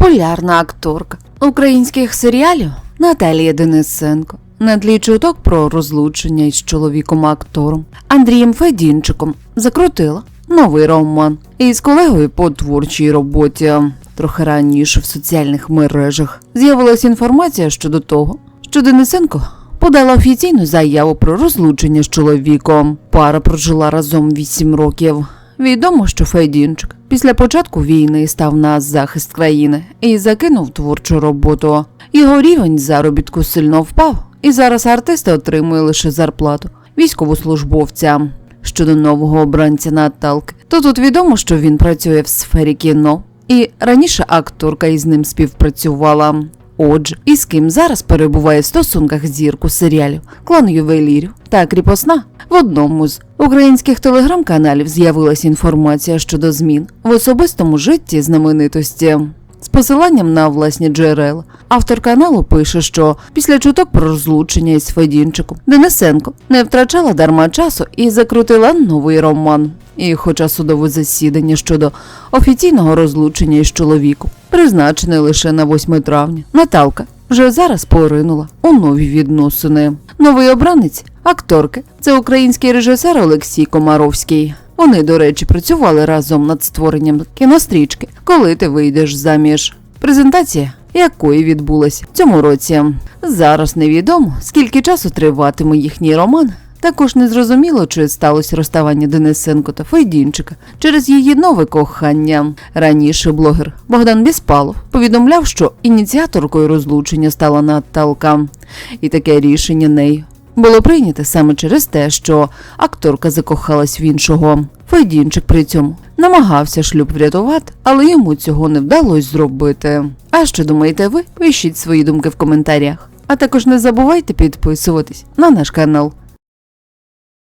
популярна акторка українських серіалів Наталія Денисенко. На тлі чуток про розлучення із чоловіком актором Андрієм Федінчиком закрутила новий роман із колегою по творчій роботі. Трохи раніше в соціальних мережах з'явилася інформація щодо того, що Денисенко подала офіційну заяву про розлучення з чоловіком. Пара прожила разом 8 років. Відомо, що Федінчик після початку війни став на захист країни і закинув творчу роботу. Його рівень заробітку сильно впав, і зараз артист отримує лише зарплату військовослужбовця. Щодо нового обранця Наталки, то тут відомо, що він працює в сфері кіно, і раніше акторка із ним співпрацювала. Отже, і з ким зараз перебуває в стосунках зірку серіалів клан ювелірів та кріпосна. В одному з українських телеграм-каналів з'явилася інформація щодо змін в особистому житті знаменитості. З посиланням на власні джерела автор каналу пише, що після чуток про розлучення із Федінчиком Денисенко не втрачала дарма часу і закрутила новий роман. І хоча судове засідання щодо офіційного розлучення із чоловіком призначене лише на 8 травня, Наталка вже зараз поринула у нові відносини. Новий обранець акторки це український режисер Олексій Комаровський. Вони, до речі, працювали разом над створенням кінострічки, коли ти вийдеш заміж. Презентація якої відбулася в цьому році. Зараз невідомо, скільки часу триватиме їхній роман. Також незрозуміло, чи сталося розставання Денисенко та Фейдінчика через її нове кохання. Раніше блогер Богдан Біспалов повідомляв, що ініціаторкою розлучення стала Наталка, і таке рішення нею було прийнято саме через те, що акторка закохалась в іншого. Файдінчик при цьому намагався шлюб врятувати, але йому цього не вдалося зробити. А що думаєте ви? Пишіть свої думки в коментарях. А також не забувайте підписуватись на наш канал.